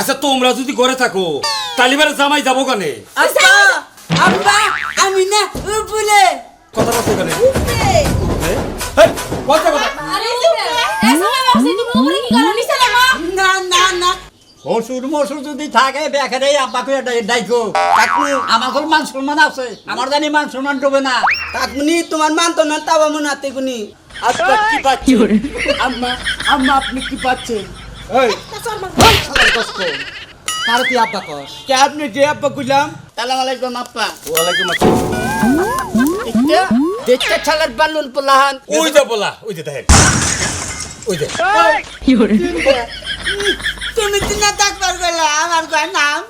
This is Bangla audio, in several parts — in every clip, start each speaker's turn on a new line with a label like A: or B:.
A: আচ্ছা তোমরা যদি ঘরে থাকো তালিবারে জামাই যাব কানে?
B: আব্বা আব্বা আমি না উপরে।
A: কথা? কানে
C: হসুর মসুর যদি থাকে বেখারে আব্বাকে ডাইকো।
B: কাকু
C: আমার মান সম্মান আছে। আমার জানি মান সম্মান ডুবে না।
B: কাকুনি তোমার মান তো না তাবা মনে হাতে গুনি আব্বা কি পাচ্ছেন? আম্মা আম্মা আপনি কি পাচ্ছেন?
A: এই।
C: কার তুই আব্বা কর
B: কে আপনি? যে আব্বা কইলাম। সালাম আলাইকুম আব্বা।
A: ওয়ালাইকুম আসসালাম।
B: দেখতে? ছালার বালুন পোলাহান।
A: ওই যে বলা ওই যে দেখেন। ওই যে।
B: তুমি তো না ডাক্তার কইলা আমার কয় নাম?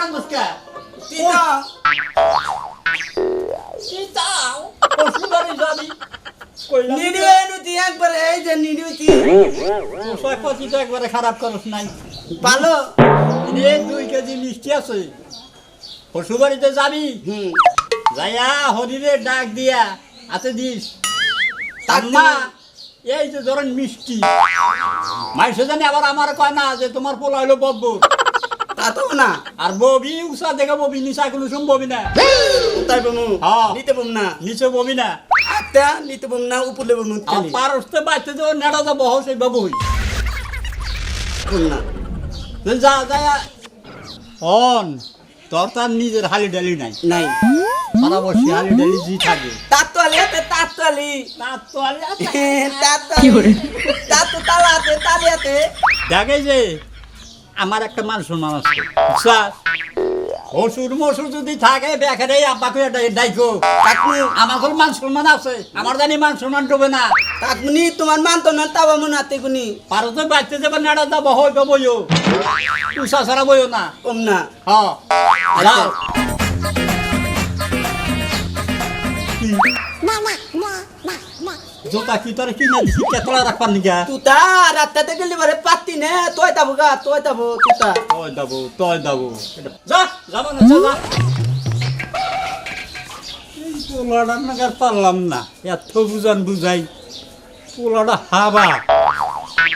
C: কান্দস কে
B: তিতা
C: চিতাও হসুর বাড়ি যাবি কইলাম
B: নিডু এনু দি একবার এই যে নিডু কি
C: ছয় পঁচিশ একবারে খারাপ করস নাই
B: ভালো
C: এ দুই কেজি মিষ্টি আছে হসুর বাড়িতে যাবি যাইয়া হরিরে ডাক দিয়া হাতে দিস
B: দিব।
C: এই যে ধরেন মিষ্টি মাইসে জানি আবার আমার কয় না যে তোমার পোলা হইল বব্বর
B: তা তো না।
C: আর ববি উষা দেখে ববি কোনো শুন ববি না।
B: তাই বমু?
C: হ্যাঁ।
B: নিতে বম না।
C: নিচে ববি না।
B: আত্তা নিতে বম না উপরে বম
C: বাইতে নেড়া সেই বাবু হই।
B: না।
C: যা যা অন তোর তার নিজের হালি ডালি নাই।
B: নাই।
C: সারা বসে হালি ডালি জি থাকে।
B: তার তো আলি হাতে তার তো আলি
C: তার তো আলে আছে।
B: তার তো আলি তার তো তালা হাতে তালি হাতে
C: দেখে যে আমার একটা মান সম্মান আছে। বিশ্বাস হসুর মসুর যদি থাকে বেখারে আব্বাকে ডাইকো
B: কাকু
C: আমার কোন মান সম্মান আছে। আমার জানি মান সম্মান ডুবে না।
B: কাকুনি তোমার মান তো না তাবা মনে গুনি।
C: পারো তো বাইতে যাবে নেড়া যাব হই বইও। উষা ছাড়া বইও না।
B: কম না।
C: হ্যাঁ। যাও। জোতা কি তোর কিনা দিছি? কেতলা রাখবার
B: তুতা গেলি বারে পাত্তি নে তোই তাবো গা তোই তাবো তুতা
C: তয় দাবো তয় দাবো। যা যাব না যা যা। এই পোলাটা নাগার পারলাম না এত বুঝান বুঝাই। পোলাটা হাবা।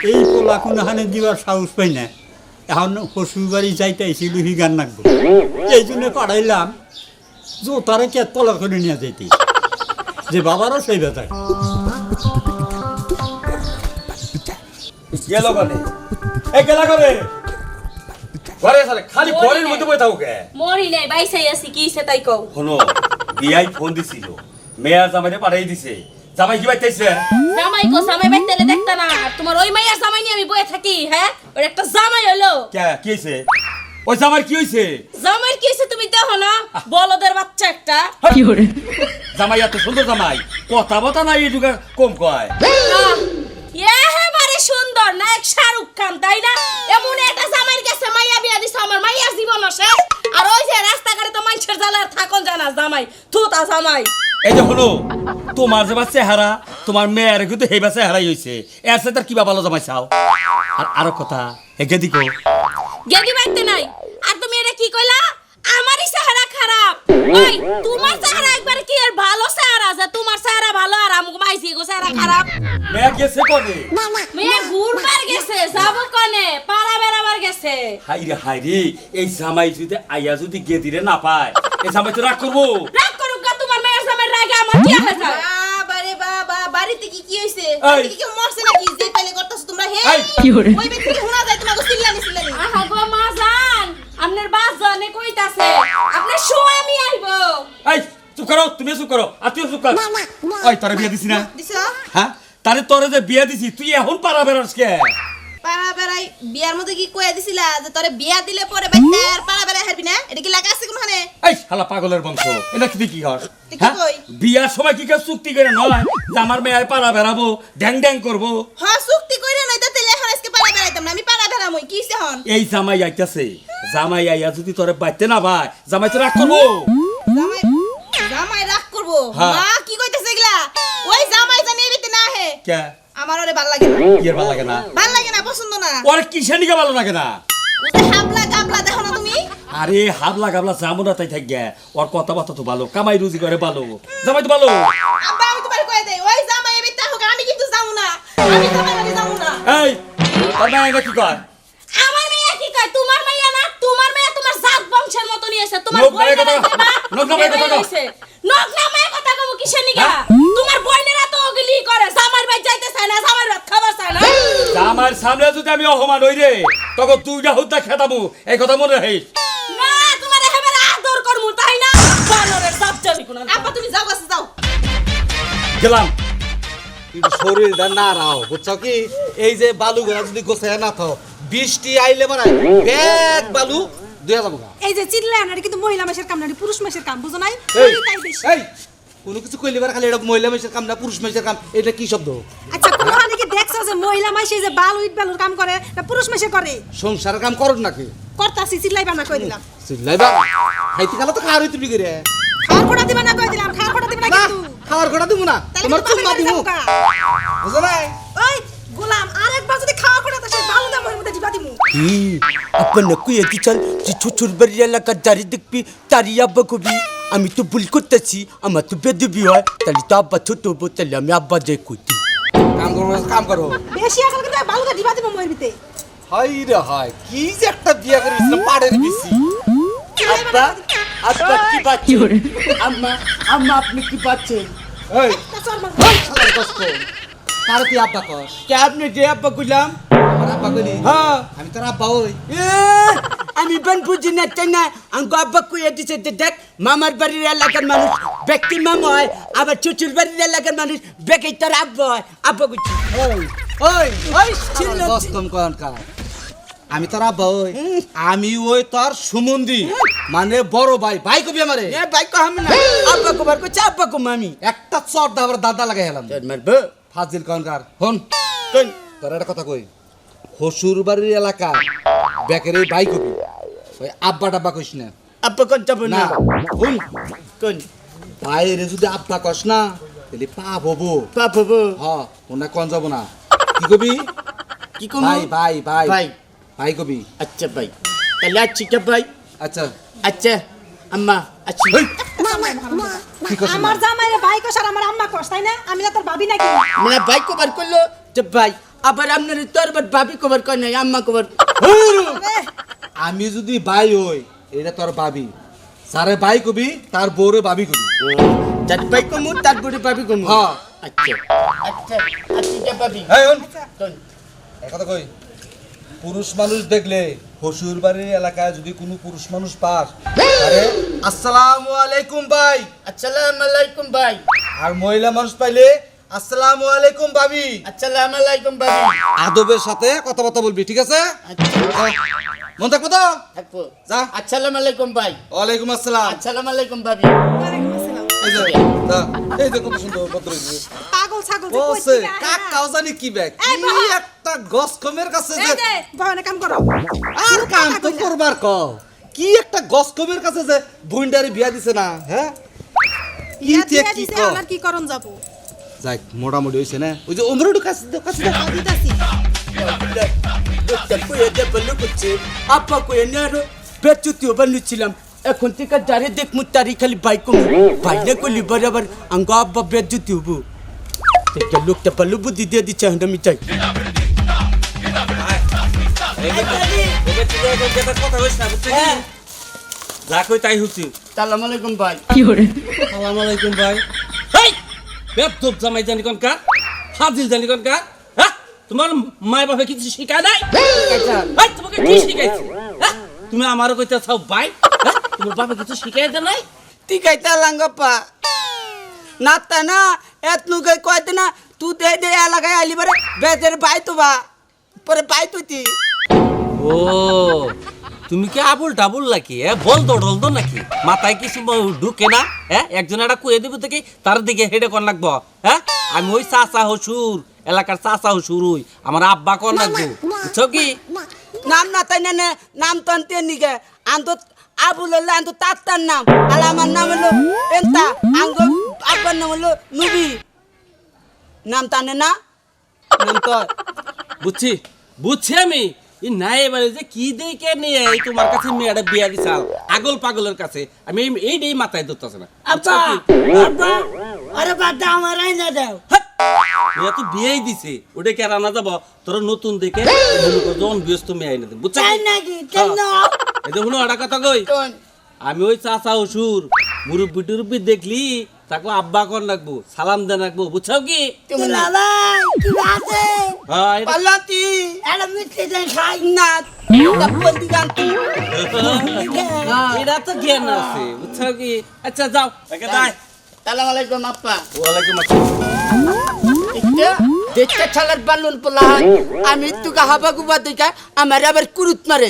C: এই পোলা কোনখানে দিবার সাহস পাই না। এখন শ্বশুর বাড়ি যাইতে আইছিল হিগান নাকবো এই জন্য পাঠাইলাম জোতারে কেতলা করে নিয়ে যাইতে। যে বাবারও সেই বেতা
A: গেল কানে এই গেলা করে ঘরে সারে খালি ঘরের মধ্যে থাকো কে?
D: মরি নাই বাইসাই আছি কি সে তাই কও?
A: বিয়াই ফোন দিছিল। মেয়া জামাইরে পাঠাই দিছে। জামাই কি বাইতেছে
D: জামাই কো জামাই বাইতেলে দেখতা না। তোমার ওই মাইয়ার জামাই নিয়ে আমি থাকি হ্যাঁ? ওর একটা জামাই হলো
A: কে কি হইছে? ওই জামাই কি হইছে?
D: জামাইয়ের কি হইছে তুমি দেখো না বলদের বাচ্চা একটা।
A: জামাই এত সুন্দর জামাই। কথা বতা নাই এটুকা কম কয়।
D: সুন্দর নায়ক শাহরুখ খান তাই না? এমন একটা জামাইয়ের কাছে মাইয়া বিয়া দিছে আমার জীবন শেষ। আর ওই যে রাস্তাঘাটে তো মানুষের জ্বালার থাকন জানা জামাই। থুতা জামাই।
A: এই যে হলো তোমার যে বা চেহারা তোমার মেয়ের কিন্তু হেবা চেহারাই হইছে। এর সাথে কিবা ভালো জামাই চাও? আর আরও কথা এগে দিকো
D: গেদি বাইতে নাই। আর তুমি এটা কি কইলা? আমারই চেহারা খারাপ। ওই তোমার চেহারা একবার কি আর ভালো চেহারা যে তোমার চেহারা ভালো আর আমগো মাইছি গো চেহারা খারাপ।
A: মেয়ে গেছে কনে?
D: মেয়ে ঘুরবার গেছে যাব কনে? পাড়া বেড়াবার গেছে।
A: হাই রে হাই রে এই জামাই যদি আইয়া যদি গেদিরে না পায় এই জামাই তো রাগ করব।
D: রাগ করুক গা তোমার মেয়ের জামাই রাগে আমার কি হয়ে যায়
E: বাবারে বাবা বাড়িতে কি কি হইছে?
A: এই।
E: কি মরছে নাকি? যে পাইলে করতেছো তোমরা হে?
A: এই।
E: ওই ব্যক্তি শোনা যায়? তোমাকে সিল্লানি সিল্লানি
D: আহা গো মা জান আপনার বাস জানে কইতাছে আপনার সময় আমি আইবো।
A: এই চুপ করো তুমি চুপ করো আর তুই চুপ কর। ওই তোরে বিয়ে দিছি না।
E: দিছো
A: হ্যাঁ তারে তোরে যে বিয়া দিছি তুই এখন পারা বেরোস কে?
E: পাড়া বেড়াই বিয়ার মধ্যে কি কইয়া দিছিলা যে তোরে বিয়া দিলে পরে বাইতে আর পাড়া বেড়াই হারবি না? এটা কি লাগা আছে কোনখানে?
A: এই শালা পাগলের বংশ এটা কি কি কর হ্যাঁ বিয়ার সময় কি কেউ চুক্তি করে নয় যে আমার মেয়ে পাড়া বেড়াবো ড্যাং ড্যাং করব?
E: হ্যাঁ চুক্তি কইরা নাই তো তেলে এখন আজকে পাড়া বেড়াইতাম না আমি পাড়া বেড়ামই কি হন
A: এই জামাই আইতাছে জামাই আইয়া যদি তোরে বাইতে না ভাই জামাই তো রাগ করব।
E: জামাই জামাই রাগ করব। মা কি কইতেছে এগুলা? ওই জামাই
A: কে?
E: আমার ওরে ভালো লাগে না।
A: কি আর লাগে না?
E: ভালো লাগে না পছন্দ না।
A: ওর কিসের নিকে ভালো লাগে না?
E: হাবলা গাবলা দেখো না তুমি?
A: আরে হাবলা গাবলা যাব না তাই থাক ওর কথাবার্তা তো ভালো কামাই রুজি করে ভালো। জামাই তো ভালো।
E: আব্বা আমি তোমার কয়ে দেই ওই জামাই এবার হোক আমি কিন্তু যাব না। আমি জামাই বাড়ি যাব না।
A: এই তোর মায়ের কি কয়?
D: আমার মেয়ে কি কয়? তোমার মেয়ে না তোমার মেয়ে তোমার জাত বংশের মতো নিয়েছে। তোমার
A: লোক নামে
D: বোনেরা
A: কথা-
D: দেবা,
A: লোক কথা কও।
D: হইছে। লোক নামে কথা কব কিসের নিগা? তোমার বোনেরা তো ওগুলি করে জামার বাই যাইতে চায় না জামার ভাত খাবার চায় না।
A: আমার সামনে যদি আমি অপমান হই রে তখন তুই যা হুদ্দা খেতামু এই কথা মনে রাখিস।
D: না তোমার একেবারে আদর করমু তাই না? বানরের সব চলি কোন
E: আব্বা তুমি যাও কাছে যাও।
A: গেলাম।
F: শরীরটা না রাও বুঝছ কি? এই যে বালু গুলা যদি গোছায় না থাও বৃষ্টি আইলে মানে ব্যাগ বালু দুয়া যাব
G: এই যে চিল্লা না কিন্তু মহিলা মাসের কাম না পুরুষ মাসের কাম বুঝো নাই? তাই বেশি।
F: এই কোনো কিছু কইলে বার খালি এটা মহিলা মেশের কাম না পুরুষ মেশের কাম এটা কি শব্দ
G: আচ্ছা কোনখানে কি দেখছো যে মহিলা মাসে যে বাল উইট বালুর কাম করে না পুরুষ মাসে করে
F: সংসারের কাম করুন নাকি
G: করতাছি চিল্লাইবা না কই দিলাম
F: চিল্লাইবা খাইতে গেলে তো খাওয়ার হইতে বিগড়ে
G: খাওয়ার কোটা দিবা না কই দিলাম খাওয়ার কোটা দিবা না
F: না
G: কিন্তু
F: খাওয়ার ঘোড়া দিব না
G: তাহলে
F: তোমার
G: কিন্তু
F: চুম্মা
G: বাপের
F: দিব
G: বাড়ি যাবো গা।
F: বুঝো নাই
G: ওই গোলাম আরেকবার যদি খাওয়ার কোটা তো সেই বালু দাম মধ্যে দিবা দিমু
B: आपण नको याची चल जी छोटूर बरियाला का दारी দেখবি তারি আব্বা কবি আমি তো ভুল করতেছি আমার তো বেদবি হয় তাহলে তো আব্বা ছোট হব তাহলে আমি আব্বা যাই করতি
F: কাম করো। কাম করো।
G: বেশি আসল কিন্তু দা দিবা দিমু ময়ের ভিতরে
F: হাই রে হাই কি যে একটা বিয়া করে দিছিল পাড়ের বিসি
B: আব্বা আব্বা কি পাচ্ছেন? আম্মা আম্মা আপনি কি পাচ্ছেন?
F: এই
G: কাঁচার মাল
F: কষ্ট। কার তুই আব্বা কস।
B: কে আপনি যে আব্বা কইলাম?
F: আমার আব্বা কইলি।
B: হ্যাঁ।
F: আমি তোর আব্বা ওই
B: আমি বেন বুঝি না তাই না? আঙ্গো আব্বা কইয়া দিছে যে দেখ মামার বাড়ির এলাকার মানুষ ব্যক্তি মামা হয় আবার শ্বশুর বাড়ির এলাকার মানুষ বেকাই তার আব্বা হয়। আব্বা কইছি
F: ওই
B: ওই ওই
F: কম কন কার? আমি তোর আব্বা ওই। আমি ওই তোর সুমন্দি। মানে বড় ভাই ভাই কবি আমারে।
B: এ ভাই কো আমি না আব্বা কো বার করছে আব্বা কো মামি।
F: একটা চট দাবার দাদা লাগাই হেলাম।
B: মারবো।
F: ফাজিল কন কার? হন
B: কোন
F: তোর একটা কথা কই। হসুর বাড়ির এলাকা বেকের এই ভাই কবি ওই আব্বা টাব্বা কইস না।
B: আব্বা কোন যাব
F: না?
B: না।
F: হুন
B: কোন?
F: বাইরে যদি আব্বা কস না তাহলে পাপ হব।
B: পাপ হব?
F: হ ওনা কন যাব না। কি কবি?
B: কি কম?
F: ভাই ভাই ভাই
B: ভাই
F: ভাই কবি।
B: আচ্ছা ভাই তাহলে আচ্ছি কে ভাই
F: আচ্ছা।
B: আচ্ছা আম্মা আচ্ছি।
G: আমার জামাইরে ভাই কস আর আমার আম্মা কস তাই না? আমি না তোর ভাবি নাকি?
B: মানে ভাই কো বার করল যে ভাই আবার আপনার তোর বার ভাবি কো বার কর নাই আম্মা কো বার
G: এ,
F: আমি যদি ভাই হই এটা তোর ভাবি। সারে ভাই কবি তার বউরে ভাবি কবি।
B: যার ভাই কমু তার বুড়ি ভাবি কমু।
F: হ্যাঁ।
B: আচ্ছা আচ্ছা আচ্ছা ভাবি।
F: এক কথা কই পুরুষ মানুষ দেখলে হসুর বাড়ির এলাকায় যদি কোনো পুরুষ মানুষ পাস আরে আসসালামু আলাইকুম ভাই।
B: আসসালামু আলাইকুম ভাই।
F: আর মহিলা মানুষ পাইলে আসসালামু আলাইকুম ভাবি।
B: আসসালামু আলাইকুম ভাবি।
F: আদবের সাথে কথাবার্তা বলবি ঠিক আছে?
B: আচ্ছা।
F: মন থাকব তো?
B: থাকব।
F: যা।
B: আসসালামু আলাইকুম ভাই।
F: ওয়ালাইকুম আসসালাম।
B: আসসালামু আলাইকুম ভাবি।
F: এই যে যা। এই যে কত সুন্দর ভদ্র
G: পাগল ছাগল যে
F: বসে।
G: কইছিলা, হ্যাঁ।
F: জানি কি ব্যাগ। কি একটা গস কমের কাছে যে
G: কাম করো।
F: আর কাম তো করবার ক কি একটা গস কমের কাছে যে বুইন্ডারে বিয়া দিছে না হ্যাঁ? কি ক
G: আমার কি করণ যাব?
F: যাক মোটামুটি হইছে না? ওই যে উমরুডু কাছে।
G: দিতাছি
B: আপা এখন থেকে যারে দেখ মু তারি খালি বাইক কমু বাইরে কলি বরাবর আঙ্গ আব্বা বেচুতি হব এটা লোকটা বলল বুদ্ধি দিয়ে দিচ্ছে হ্যাঁ আমি চাই হ্যাঁ
A: যা কই তাই হচ্ছে।
B: সালাম আলাইকুম ভাই।
F: সালাম আলাইকুম ভাই।
A: বেদব জামাই জানি কোন কার? হাজির জানি কোন কার? হ্যাঁ? তোমার মায় বাপে কিছু শিখায় নাই? এই তোমাকে কি শিখাইছে? হ্যাঁ? তুমি আমারও কইতে চাও ভাই? হ্যাঁ? তোমার বাপে কিছু শিখাই দে নাই?
B: টিকাইতা লাঙ্গপ্পা। না তা না এত নুকে কয়তে না তুই দে দে এলাকায় আলি বারে বেদের বাই তো বা পরে বাই তুই
A: ও তুমি কি আবুল ডাবুল নাকি হ্যাঁ বল দো ডল দো নাকি? মাথায় কিছু ঢুকে না হ্যাঁ একজন একটা কুয়ে দিব থেকে তার দিকে হেডে কর লাগবো হ্যাঁ আমি ওই চাচা হসুর এলাকার চাচা হসুর ওই আমার আব্বা কর লাগবো বুঝছ কি?
B: নাম না তাই না নাম তো আনতে নিকে আন্ত আবুল হলো আন্ত তাত্তার নাম আর আমার নাম হলো এন্তা আঙ্গ আব্বার নাম হলো নুবি। নাম টানে না
A: বুঝছি বুঝছি আমি। এই নাই এবারে যে কি দেখে নিয়ে এই তোমার কাছে মেয়েটা বিয়া দিছাল? আগল পাগলের কাছে। আমি এই এইটাই মাথায় ধরতেছে না।
B: আব্বা! আব্বা! আরে বাদা আমার আইনা দাও।
A: মেয়ে তো বিয়েই দিছে। ওটা কে রানা যাব? তোর নতুন দেখে যখন ব্যস্ত মেয়ে আইনা দেব। বুঝছ
B: কেন
A: এই যে একটা কথা কই? আমি ওই চাচা অসুর মুরব্বি টুরব্বি দেখলি? তাকে আব্বা কর রাখব সালাম দেন রাখব বুঝছ কি?
B: আছে
A: হ্যাঁ এটা
B: দেন খাই না
A: এটা তো জ্ঞান আছে বুঝছ কি? আচ্ছা যাও। একে যাই
B: সালাম আলাইকুম আপ্পা
A: ওয়ালাইকুম আসসালাম।
B: দেখতে ছালার বালুন পোলাহান আমি তুকা হাবা গুবা দেখা আমার আবার কুরুত মারে।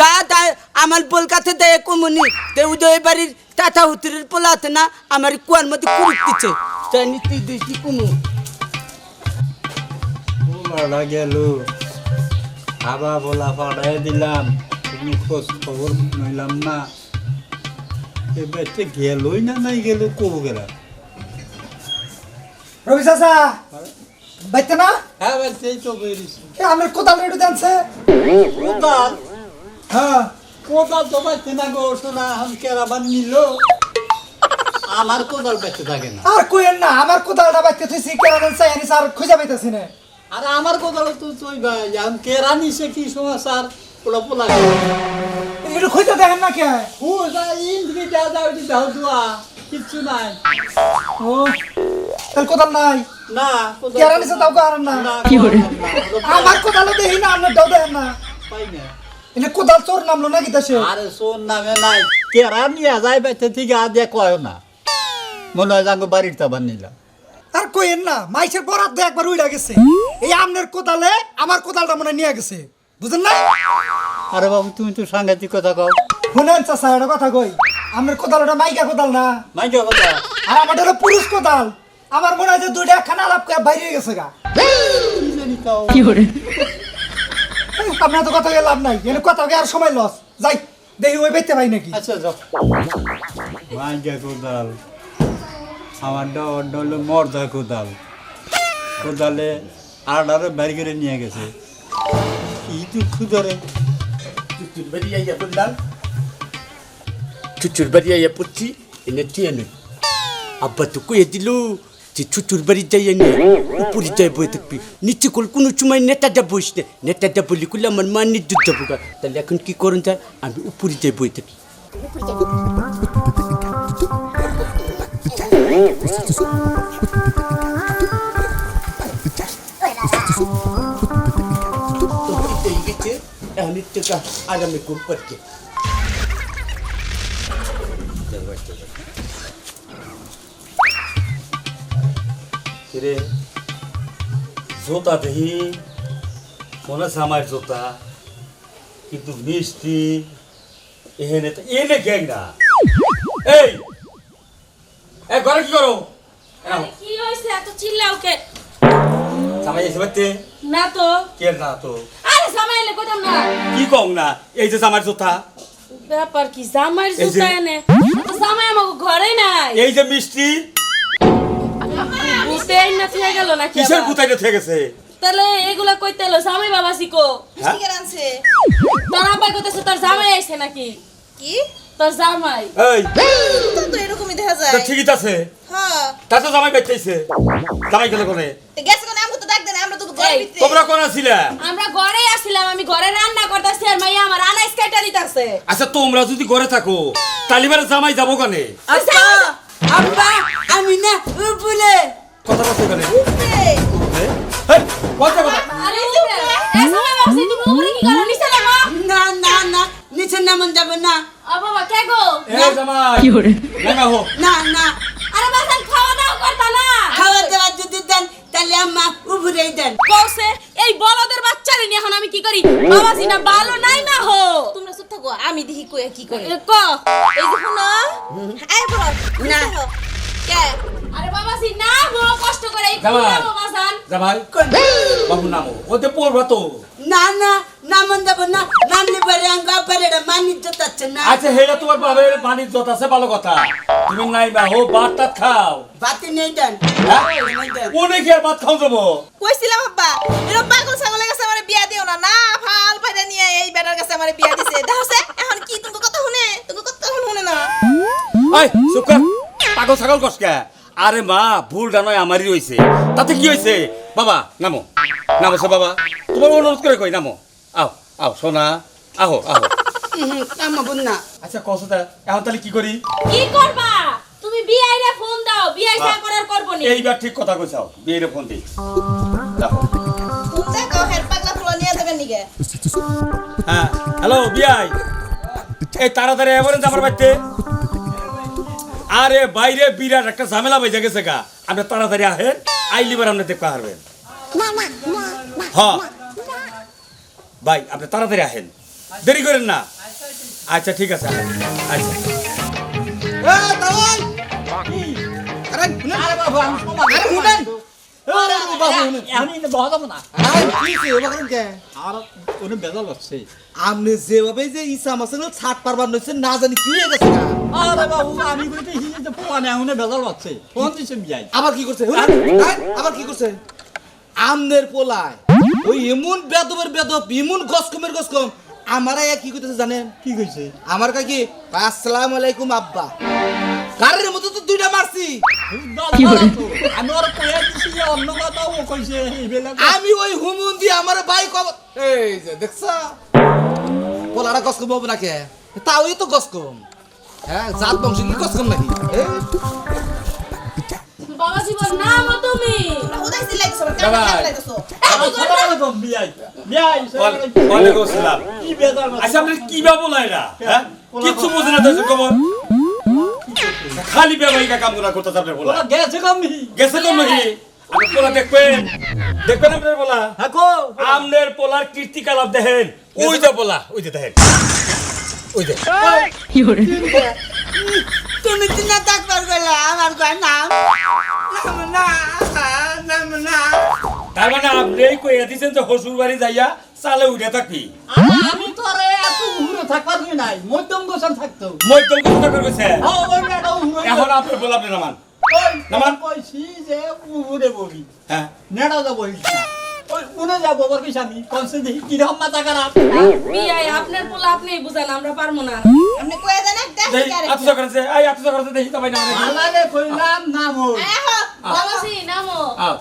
B: দা দা আমার বলকাতে দেয় কমনি। তে উদয় বাড়ির টাটা হুতুরের পোলাতে না আমার কুয়ার মধ্যে কুরুত দিচ্ছে তাই তুই দেখি কুমু।
C: পোলাটা গেল। হাবা বলা ফাড়াই দিলাম। কোনো খোঁজ খবর নিলাম না। এবারে গেলই না নাই গেল কব গেলা?
H: রবি চাচা বাইতে না?
C: হ্যাঁ সেই তো বেরিয়েছি।
H: আমার কোদাল রেডি জানছে
C: কোদাল?
H: হ্যাঁ।
C: কোদাল তো পাইতে না গো শোনা এখন কেরাবার নিল? আমার কোদাল পাইতে থাকে না।
H: আর কইেন না আমার কোদালটা বাইতে থইছি কেন চাই আনি স্যার খুঁজে পাইতেছি না।
C: আর আমার কোদাল তো তুই ভাই এখন কেরা নিছে কি পোলা পোলা।
H: একটু খুঁজে দেখেন না কে?
C: ও যা ইন্দ্রি দাও দুয়া। কিচ্ছু নাই।
H: ও তাহলে কোদাল নাই?
C: না
H: কেরা তাও কারণ না।
C: না, কোদাল না,
H: আমার কোদালও দেখি না আপনার দাও দেখেন না।
C: পাই না।
H: এনে কোদাল চোর নামলো নাকি তাসে
C: আরে শোন নামে নাই। কেরা নিয়ে যায় বাইতে ঠিক আদিয়া কয় না। মনে হয় যাঙ্গো বাড়ির তাবার নিলাম
H: আর কইেন না মাইসের বরাদ দিয়ে একবার উইড়া গেছে। এই আমনের কোদালে আমার কোদালটা মনে নিয়ে গেছে। বুঝেন না
C: আরে বাবু তুমি তো সাংঘাতিক কথা কও।
H: শুনেন চাচা একটা কথা কই। আমার কোদাল ওটা মাইকা কোদাল না?
C: মাইকা কথা
H: আর আমার পুরুষ কোদাল। আমার মনে হয় যে দুইটা খানা আলাপ করে বাইরে গেছে গা।
C: কি তাও।
H: আপনার তো কথা লাভ নাই। এনে কথা আর সময় লস। যাই দেখি ওই বেচতে পাই নাকি?
C: আচ্ছা যাও। মাইকে কোদাল। আমার ডর হলো মর্দা কোদাল। কোদালে আড়ারে বাড়ি করে নিয়ে গেছে। কি দুঃখ ধরে।
B: চুচুর বাড়ি আইয়া বললাম চুচুর বাড়ি আইয়া পড়ছি এনে টিয়ে নেই আব্বা তো কয়ে দিল যে চুচুর বাড়ি যাই এনে উপরে যাই বই থাকবি। নিচে কল কোনো সময় নেতাটা বসে না। নেতাটা বলি করলে আমার মা নির্যুদ্ধ যাব গা। তাহলে এখন কি করুন যায় আমি উপরে যাই বই থাকি। আরামে ঘুম পাচ্ছে
A: রে জোতা দেখি মনে আছে আমার জোতা কিন্তু মিষ্টি এহেনে তো এনে গ্যাং না। এই এ ঘরে কি করো?
D: কি হইছে এত চিল্লাও কে?
A: জামাই এসে বাড়তে
D: না তো।
A: কে না তো?
D: আরে জামাই এলে কইতাম না?
A: কি কম না? এই যে জামার জোতা।
D: ব্যাপার কি? জামাইয়ের জুতা এনে। জামাই আমাকে ঘরে নাই।
A: এই যে মিষ্টি
D: না থেকে গেল না
A: কিসের থেকে গেছে?
D: তাহলে এগুলা কইতে এলো জামাই বাবা সিকো
E: মিষ্টি কে
D: তোর আব্বাই কইতেছে তোর জামাই আইছে নাকি?
E: কি?
D: তোর জামাই।
A: এই।
E: তো তো এরকমই দেখা যায়।
A: তো ঠিকই আছে।
E: হ্যাঁ।
A: তা তো জামাই বেঁচেছে জামাই গেলে কোনে?
E: গেছে কোন? আমগো তো ডাক দেন আমরা তো ঘরে ভিতরে
A: তোমরা কোন
D: আমরা ঘরে আসছিলাম আমি ঘরে রান্না করতেছি আর মাইয়া আমার আনাইস কাটা দিতাছে।
A: আচ্ছা তোমরা যদি ঘরে থাকো তালিবারে জামাই যাব কানে?
B: আব্বা আব্বা আমি না উপরে
A: কথা
E: এই,
A: কথা কথা।
D: আরে উপরে এ জামাই বাবা তুমি উপরে কি করো? নিচে নামো।
B: না না না নিচে নামন যাবে না।
D: ও বাবা কে গো?
A: এ জামাই কি করে নেমা হো
B: না না।
D: আরে বাসান খাওয়া দাওয়া করতা না?
B: খাওয়া দাওয়া যদি দেন তাহলে আম্মা উপরেই দেন।
D: কৌছে এই বলদের বাচ্চারে নিয়ে এখন আমি কি করি? বাবা সিনা ভালো নাই না হো?
E: তোমরা চুপ থাকো আমি দেখি কই কি করে।
D: ক?
E: এই শুনো। আয়
B: না।
E: কে?
D: আরে বাবা সিনা বড় কষ্ট করে এই
A: জামাই।
D: বাবা
A: যা ভাই বাবু নামো ওতে পড়বা তো।
B: না না নামন যাব না। নামলে পরে আঙ্গ আব্বার মানিজ্য যাচ্ছে না।
A: আচ্ছা হেটা তোমার বাবার বাণিজ্যত আছে ভালো কথা। তুমি নাই বা হো ভাত টাত খাও।
B: বাতি নেই দেন।
A: হ্যাঁ?
B: দেন।
A: কোনে কি আর ভাত খাও যাব?
E: কইছিলাম আব্বা এরকম পাগল ছাগলের কাছে আমার বিয়া দিও না। না ভালো পাইরা নিয়ে এই বেটার কাছে আমার বিয়া দিছে। দেখছে এখন কি তুমি কথা শুনে? তুমি কথা শুনে না।
A: চুপ কর। পাগল ছাগল কসকা আরে মা ভুলটা নয় আমারই হইছে। তাতে কি হইছে? বাবা নামো। নামো সে বাবা। তোমার অনুরোধ করে কই নামো। আও আও সোনা। আহো আহো। আচ্ছা কসতা এখন তাহলে কি করি?
D: কি করবা? তুমি বিআইরে ফোন দাও। বিআই যা করার করব নি।
A: এইবার ঠিক কথা কইছাও বিয়ের ফোন দিই দেখো
E: তুমি দেখো হের পাগলা ফুলা নিয়ে যাবেন নিগে।
A: হ্যাঁ। হ্যালো বিআই এই তাড়াতাড়ি এবারে যাবার বাড়তে। আরে বাইরে বিরাট একটা ঝামেলা বেজে গেছে গা। আপনি তাড়াতাড়ি আহেন আইলিবার আপনি দেখতে পারবেন। হ্যাঁ ভাই আপনি তাড়াতাড়ি আহেন। দেরি করেন না। আচ্ছা ঠিক আছে আচ্ছা।
F: আরে বাবু আরে আপনি যেভাবে যে ইসা মাসের ছাট পারবার নইছে না জানি কি হয়ে গেছে গা।
C: আরে বাবু আমি কইতে হিজে তো পোলা নেই এখন বেজাল হচ্ছে ফোন দিছে বিয়াই
F: আবার কি করছে? আবার কি করছে আমনের পোলায় ওই এমন বেদবের বেদব এমন গসকমের গসকম আমার কি করতেছে জানেন
C: কি কইছে
F: আমার কাকি আসসালামু আলাইকুম আব্বা কারের মতো তো দুইটা মারছি।
C: আমি ওর কয়ে দিছি যে অন্য কথাও ও কইছে
F: আমি ওই হুমুন দিয়ে আমার বাইক এই যে দেখছ? পোলাটা গসকম হবে নাকি? তাও তো গসকম হ্যাঁ জাত বংশ কি গসকম নাকি?
D: বাবা জীবন তুমি।
A: আসসালাম
C: কি বেজাল
A: আচ্ছা আপনি কি বাবু লাইরা হ্যাঁ? না তো খবর। খালি ব্যবহারিকা কাম করা করতে যাবে বলা।
C: গেছে কামি
A: গেছে নাকি আপনি পোলা দেখবেন। দেখবেন আপনার পোলা?
C: হ্যাঁ কো
A: আমনের পোলার কীর্তিকলাপ দেখেন। ওই যে পোলা ওই যে দেখেন। ওই যে।
B: তুমি তো না থাকবার গেলে আমার গয় নাম নাম না নাম না।
A: তার মানে আপনি কইয়া দিছেন যে হসুর বাড়ি যাইয়া চালে উঠে থাকবি
C: আমি এত উহুরে থাকবার নাই মধ্যম গোছান থাকতো।
A: মধ্যম
C: ওই মেয়েটা উহুরে।
A: এখন আপনি নামান।
C: ওই
A: নামান।
C: কইছি যে উহুরে ববি
A: হ্যাঁ।
C: নেড়া যাব উনে যাব ওর কইছি আমি কনসে দেখি কীরকম মাথা খারাপ।
D: বিআই আপনার পোলা আপনি বুঝান আমরা পারব না।
E: আপনি কয়ে দেন একটা
A: দেখি আত্মসা করেছে এই আত্মসা করেছে দেখি তো ভাই না
C: আলারে কইলাম নাম।
D: বাবাজি নামো।
A: আও